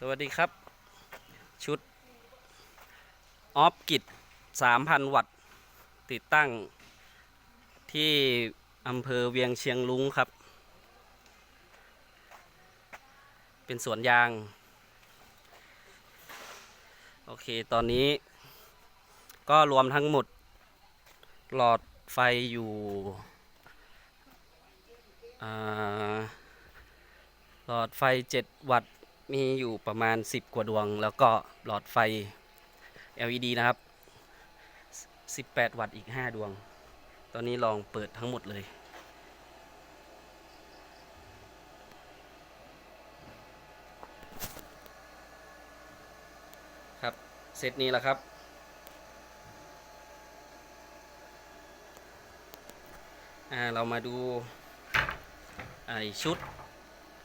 สวัสดีครับ ชุดออฟกิจ3,000 วัตต์ ติดตั้งที่อำเภอเวียงเชียงลุงครับ เป็นสวนยาง โอเค ตอนนี้ ก็รวมทั้งหมด หลอดไฟอยู่หลอดไฟ 7 วัตต์ มีอยู่ประมาณ 10 กว่าดวง แล้วก็หลอดไฟ LED นะครับ 18 วัตต์อีก 5 ดวง ตอนนี้ลองเปิดทั้งหมดเลยครับเซตนี้แหละครับอ่าเรามาดูไอชุด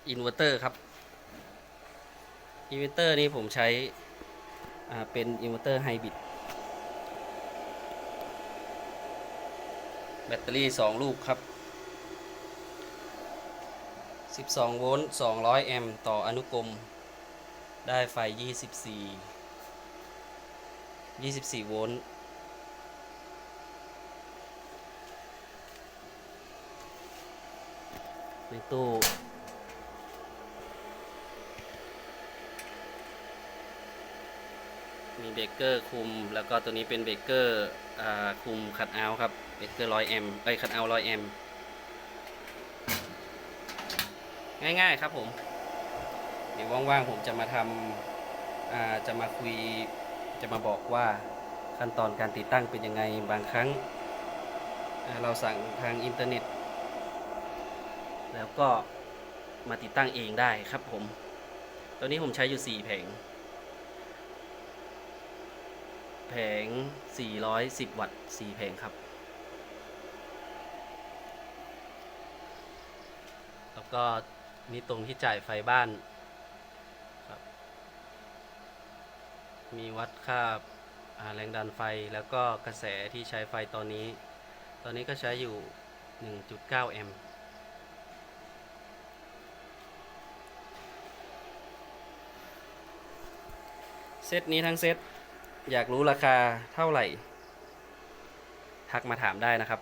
อินเวอร์เตอร์ครับ อินเวอร์เตอร์นี้ผมใช้เป็นอินเวอร์เตอร์ไฮบริดแบตเตอรี่ 2 ลูกครับ 12 โวลต์ 200 แอมป์ต่ออนุกรม ได้ไฟ 24 24 โวลต์ในตู้ มีเบรกเกอร์คุม แล้วก็ตัวนี้เป็นเบรกเกอร์คุมคัดเอาครับเบรกเกอร์ร้อยแอมไอคัดเอาร้อยแอมง่ายๆครับผม เดี๋ยวว่างๆผมจะมาทำาจะมาคุยจะมาบอกว่าขั้นตอนการติดตั้งเป็นยังไงบางครั้ง เราสั่งทางอินเทอร์เน็ต แล้วก็มาติดตั้งเองได้ครับผม ตัวนี้ผมใช้อยู่ 4 แผง แผง 410 วัตต์ 4 แผงครับ แล้วก็นี่ตรงที่จ่ายไฟบ้านครับ มีวัดค่าอ่าแรงดันไฟแล้วก็กระแสที่ใช้ไฟตอนนี้ ตอนนี้ก็ใช้อยู่ 1.9 แอมป์เซตนี้ทั้งเซต อยากรู้ราคาเท่าไหร่ ทักมาถามได้นะครับ